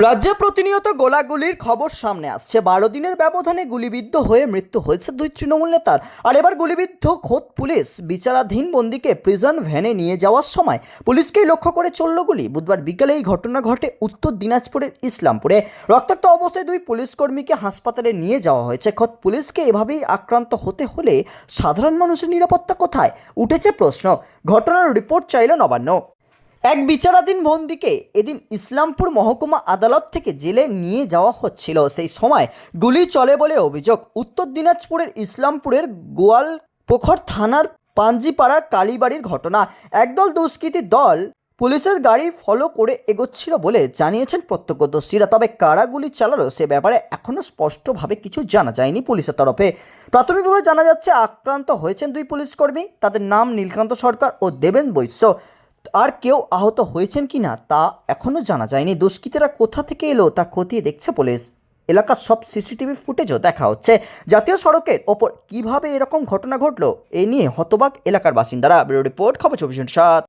রাজ্যে প্রতিনিয়ত গোলাগুলির খবর সামনে আসছে। বারো দিনের ব্যবধানে গুলিবিদ্ধ হয়ে মৃত্যু হয়েছে দুই তৃণমূল নেতার। আর এবার গুলিবিদ্ধ খোদ পুলিশ। বিচারাধীন বন্দিকে প্রিজন ভ্যানে নিয়ে যাওয়ার সময় পুলিশকেই লক্ষ্য করে চলল গুলি। বুধবার বিকেলে এই ঘটনা ঘটে উত্তর দিনাজপুরের ইসলামপুরে। রক্তাক্ত অবস্থায় দুই পুলিশকর্মীকে হাসপাতালে নিয়ে যাওয়া হয়েছে। খোদ পুলিশকে এভাবেই আক্রান্ত হতে হলে সাধারণ মানুষের নিরাপত্তা কোথায়? উঠেছে প্রশ্ন। ঘটনার রিপোর্ট চাইল নবান্ন। এক বিচারাধীন বন্দিকে এদিন ইসলামপুর মহকুমা আদালত থেকে জেলে নিয়ে যাওয়া হচ্ছিল। সেই সময় গুলি চলে বলে অভিযোগ। উত্তর দিনাজপুরের ইসলামপুরের গোয়াল পোখর থানার পাঞ্জিপাড়ার কালীবাড়ির ঘটনা। একদল দুষ্কৃতী দল পুলিশের গাড়ি ফলো করে এগোচ্ছিল বলে জানিয়েছেন প্রত্যক্ষদর্শীরা। তবে কারা গুলি চালালো সে ব্যাপারে এখনও স্পষ্টভাবে কিছু জানা যায়নি পুলিশের তরফে। প্রাথমিকভাবে জানা যাচ্ছে, আক্রান্ত হয়েছেন দুই পুলিশকর্মী। তাদের নাম নীলকান্ত সরকার ও দেবেন বৈশ্য। আর কেউ আহত হয়েছেন কি না তা এখনও জানা যায়নি। দুষ্কৃতীরা কোথা থেকে এলো তা খতিয়ে দেখছে পুলিশ। এলাকার সব সিসিটিভি ফুটেজও দেখা হচ্ছে। জাতীয় সড়কের ওপর কীভাবে এরকম ঘটনা ঘটলো, এ নিয়ে হতবাক এলাকার বাসিন্দারা। ব্যুরো রিপোর্ট, খবর চব্বিশ সাত।